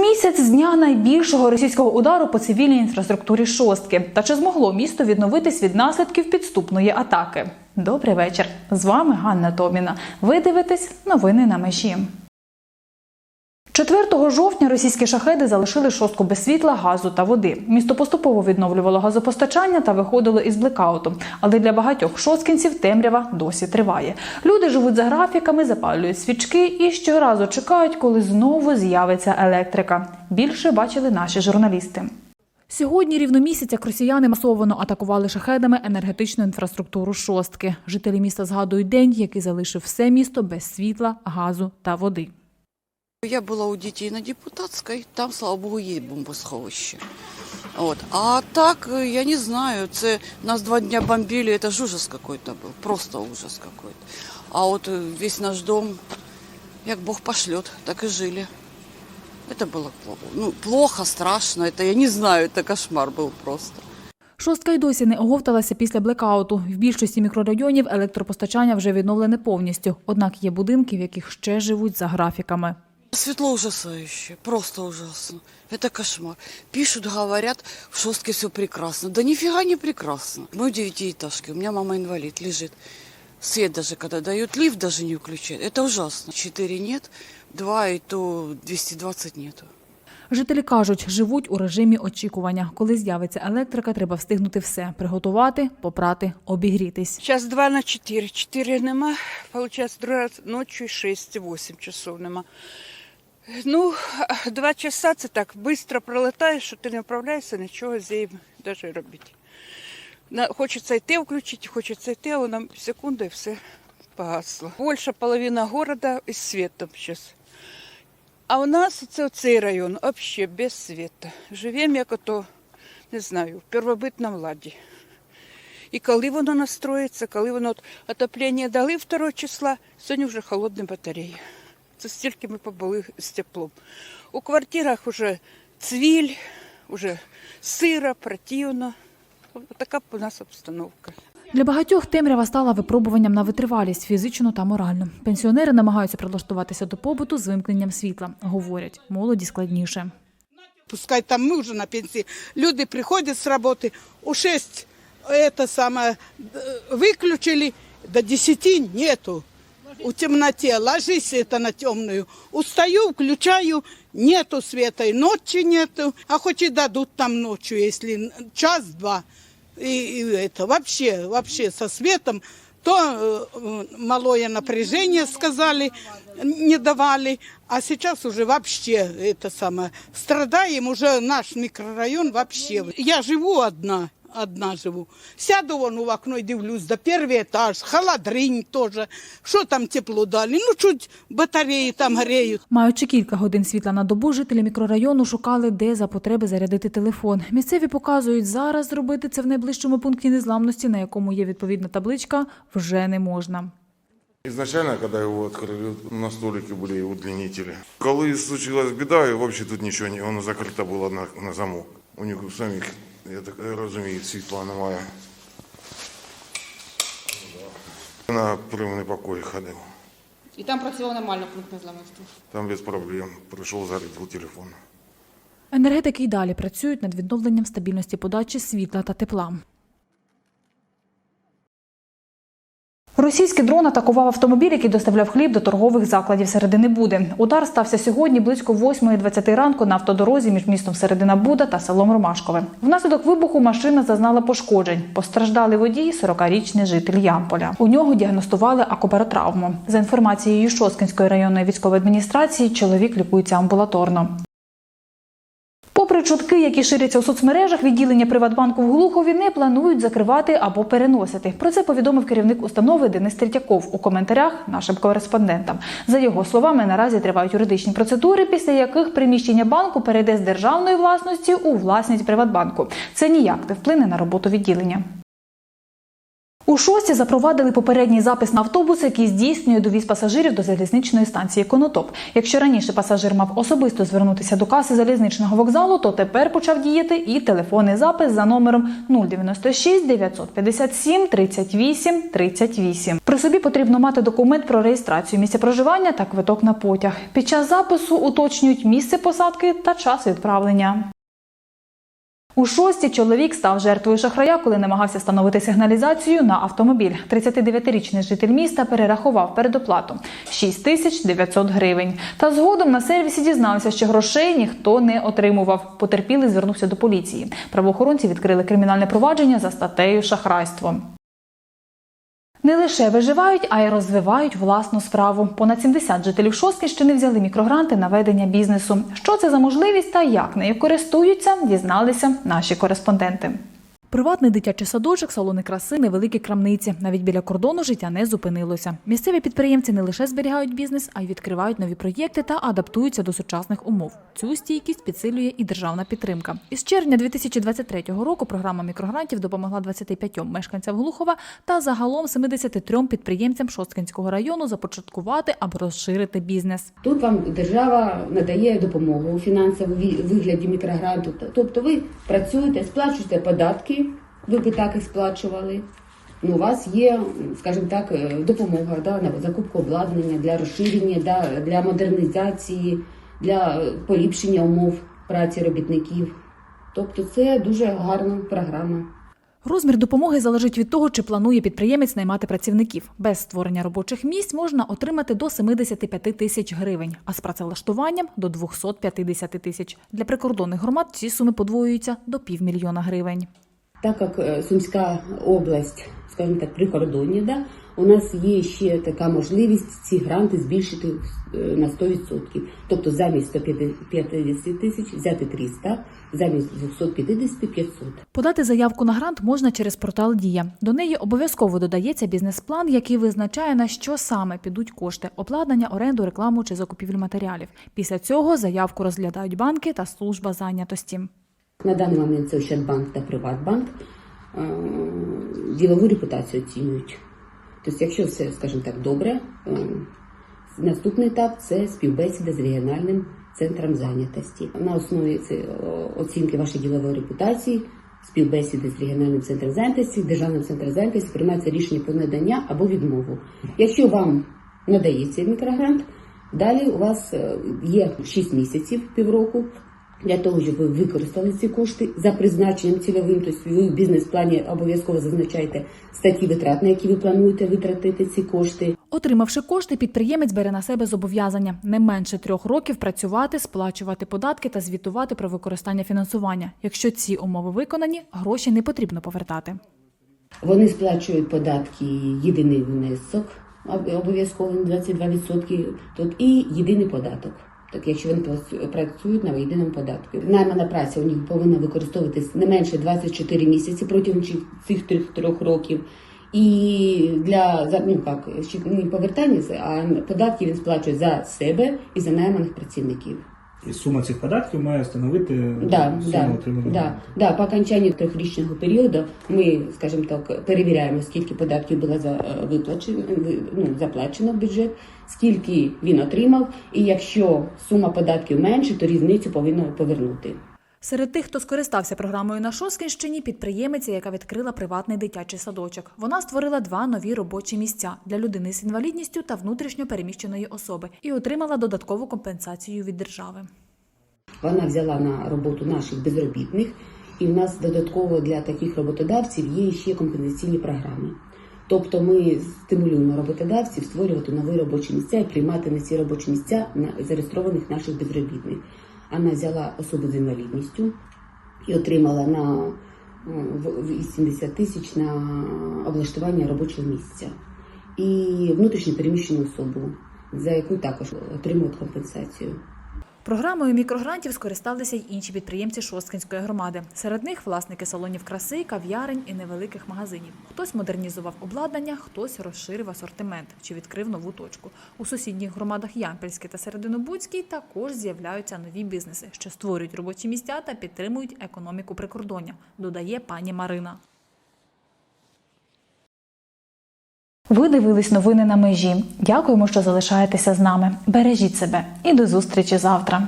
місяць з дня найбільшого російського удару по цивільній інфраструктурі шостки. Та чи змогло місто відновитись від наслідків підступної атаки? Добрий вечір. З вами Ганна Томіна. Ви дивитесь новини на межі. 4 жовтня російські шахеди залишили шостку без світла, газу та води. Місто поступово відновлювало газопостачання та виходило із блекауту. Але для багатьох шосткінців темрява досі триває. Люди живуть за графіками, запалюють свічки і щоразу чекають, коли знову з'явиться електрика. Більше бачили наші журналісти. Сьогодні рівно місяць, росіяни масово атакували шахедами енергетичну інфраструктуру шостки. Жителі міста згадують день, який залишив все місто без світла, газу та води. Я була у дітей на депутатській, там, слава Богу, є бомбосховище. От. А так, е, я не знаю, це нас два дня бомбили, это ж ужас какой-то был, просто ужас какой-то. А от е, весь наш дом, як Бог пошлет, так и жили. Это было плохо, ну, плохо, страшно, это я не знаю, это кошмар был просто. Шостка й досі не оговталася після блекауту. В більшості мікрорайонів електропостачання вже відновлене повністю. Однак є будинки, в яких ще живуть за графіками. Светло ужасающе, просто ужасно. Это кошмар. Пишут, говорят, в шостке все прекрасно. Да нифига не прекрасно. Мы в девятиэтажке, у меня мама инвалид, лежит. Свет даже когда дают, лифт даже не включает. Это ужасно. Четыре нет, два и то 220 нету. Жителі кажуть, живуть у режимі очікування. Коли з'явиться електрика, треба встигнути все: приготувати, попрати, обігрітись. Сейчас 2 на 4. 4 нема. Получается, другой раз ночью 6-8 часов нема. Ну, два часа це так швидко пролетає, що ти не вправляєшся нічого з ним навіть робити. Хочеться йти включити, хочеться йти, а воно секунду і все погасло. Більша половина города із світом зараз. А у нас це цей район взагалі без світу. Живемо як ото, не знаю, в первобитному ладі. І коли воно настроїться, коли воно отоплення дали 2 числа, сьогодні вже холодні батареї. Це стільки ми побули з теплом. У квартирах вже цвіль, вже сиро, противно. Ось Така у нас обстановка. Для багатьох темрява стала випробуванням на витривалість фізично та морально. Пенсіонери намагаються прилаштуватися до побуту з вимкненням світла. Говорять, молоді складніше. пускай там мы уже на пенсии, люди приходят с работы, у 6 это самое э, выключили, до 10 нету. У темноте, ложись это на темную. Устаю, включаю, нету света, и ночи нету. А хоть и дадут там ночью, если час-два. И, и это вообще, вообще со светом, то э, малое напряжение сказали, не давали, а сейчас уже вообще это самое, страдаем уже наш микрорайон вообще. Я живу одна, одна живу. Сяду вон в окно и дивлюсь, да первый этаж, холодрынь тоже. Что там тепло дали? Ну, чуть батареи там греют. Маючи кілька годин світла на добу, жителі мікрорайону шукали, де за потреби зарядити телефон. Місцеві показують, зараз зробити це в найближчому пункті незламності, на якому є відповідна табличка, вже не можна. Изначально, когда его открыли, на столике были и удлинители. Коли случилась беда, и вообще тут ничего не, воно закрыто было на, на замок. У них у самих, я так розумію, світла немає. На прийомний покої ходив. І там працював нормально пункт незламості? Там без проблем. Прийшов, зарядив телефон. Енергетики й далі працюють над відновленням стабільності подачі світла та тепла. Російський дрон атакував автомобіль, який доставляв хліб до торгових закладів середини Буди. Удар стався сьогодні близько 8.20 ранку на автодорозі між містом Середина Буда та селом Ромашкове. Внаслідок вибуху машина зазнала пошкоджень. Постраждали водій, 40-річний житель Ямполя. У нього діагностували акубаротравму. За інформацією Шоскінської районної військової адміністрації, чоловік лікується амбулаторно. Попри чутки, які ширяться у соцмережах, відділення Приватбанку в Глухові не планують закривати або переносити. Про це повідомив керівник установи Денис Третьяков у коментарях нашим кореспондентам. За його словами, наразі тривають юридичні процедури, після яких приміщення банку перейде з державної власності у власність Приватбанку. Це ніяк не вплине на роботу відділення. У шості запровадили попередній запис на автобус, який здійснює довіз пасажирів до залізничної станції Конотоп. Якщо раніше пасажир мав особисто звернутися до каси залізничного вокзалу, то тепер почав діяти і телефонний запис за номером 096 957 38 38. При собі потрібно мати документ про реєстрацію місця проживання та квиток на потяг. Під час запису уточнюють місце посадки та час відправлення. У шості чоловік став жертвою шахрая, коли намагався встановити сигналізацію на автомобіль. 39-річний житель міста перерахував передоплату 6 тисяч 900 гривень. Та згодом на сервісі дізнався, що грошей ніхто не отримував. Потерпілий звернувся до поліції. Правоохоронці відкрили кримінальне провадження за статтею шахрайство. Не лише виживають, а й розвивають власну справу. Понад 70 жителів Шосткінщини взяли мікрогранти на ведення бізнесу. Що це за можливість та як нею користуються, дізналися наші кореспонденти. Приватний дитячий садочок, салони краси, невеликі крамниці. Навіть біля кордону життя не зупинилося. Місцеві підприємці не лише зберігають бізнес, а й відкривають нові проєкти та адаптуються до сучасних умов. Цю стійкість підсилює і державна підтримка. Із червня 2023 року програма мікрогрантів допомогла 25 мешканцям Глухова та загалом 73 підприємцям Шосткинського району започаткувати або розширити бізнес. Тут вам держава надає допомогу у фінансовому вигляді мікрогранту. Тобто ви працюєте, сплачуєте податки, ви би так і сплачували. Ну, у вас є, скажімо так, е, допомога да, на закупку обладнання для розширення, да, для модернізації, для е, поліпшення умов праці робітників. Тобто це дуже гарна програма. Розмір допомоги залежить від того, чи планує підприємець наймати працівників. Без створення робочих місць можна отримати до 75 тисяч гривень, а з працевлаштуванням до 250 тисяч. Для прикордонних громад ці суми подвоюються до півмільйона гривень. Так як е, Сумська область, скажімо так, прикордоння, да, у нас є ще така можливість ці гранти збільшити е, на 100%. Тобто замість 150 тисяч взяти 300, замість 250 – 500. Подати заявку на грант можна через портал Дія. До неї обов'язково додається бізнес-план, який визначає на що саме підуть кошти: обладнання, оренду, рекламу чи закупівлю матеріалів. Після цього заявку розглядають банки та служба зайнятості. На даний момент це Ощадбанк та Приватбанк е, ділову репутацію оцінюють. Тобто, якщо все, скажімо так, добре, е, наступний етап це співбесіда з регіональним центром зайнятості. На основі оцінки вашої ділової репутації, співбесіди з регіональним центром зайнятості, державним центром зайнятості приймається рішення про надання або відмову. Якщо вам надається мікрогрант, далі у вас е, є 6 місяців, півроку для того, щоб ви використали ці кошти за призначенням цільовим, тобто ви в бізнес-плані обов'язково зазначаєте статті витрат, на які ви плануєте витратити ці кошти. Отримавши кошти, підприємець бере на себе зобов'язання не менше трьох років працювати, сплачувати податки та звітувати про використання фінансування. Якщо ці умови виконані, гроші не потрібно повертати. Вони сплачують податки єдиний внесок, об- обов'язково на 22%, тут і єдиний податок. Так, якщо вони працю- працюють на єдиному податку, наймана праця у них повинна використовуватись не менше 24 місяці протягом цих трьох років. І для ну ще не повертання, а податки він сплачує за себе і за найманих працівників. І сума цих податків має становити Да, суму да, отриманого. да, да. По окончанню трьохрічного періоду ми, скажімо так, перевіряємо, скільки податків було за е, виплачено, ну, заплачено в бюджет, скільки він отримав, і якщо сума податків менше, то різницю повинно повернути. Серед тих, хто скористався програмою на Шоскінщині, підприємиця, яка відкрила приватний дитячий садочок. Вона створила два нові робочі місця для людини з інвалідністю та внутрішньо переміщеної особи і отримала додаткову компенсацію від держави. Вона взяла на роботу наших безробітних, і в нас додатково для таких роботодавців є ще компенсаційні програми. Тобто ми стимулюємо роботодавців створювати нові робочі місця і приймати на ці робочі місця зареєстрованих наших безробітних. Вона взяла особу з інвалідністю і отримала на е, в- 80 тисяч на облаштування робочого місця. І внутрішньо переміщену особу, за яку також отримують компенсацію. Програмою мікрогрантів скористалися й інші підприємці Шосткинської громади. Серед них власники салонів краси, кав'ярень і невеликих магазинів. Хтось модернізував обладнання, хтось розширив асортимент чи відкрив нову точку. У сусідніх громадах Ямпільській та Серединобудській також з'являються нові бізнеси, що створюють робочі місця та підтримують економіку прикордоння, додає пані Марина. Ви дивились новини на межі. Дякуємо, що залишаєтеся з нами. Бережіть себе і до зустрічі завтра.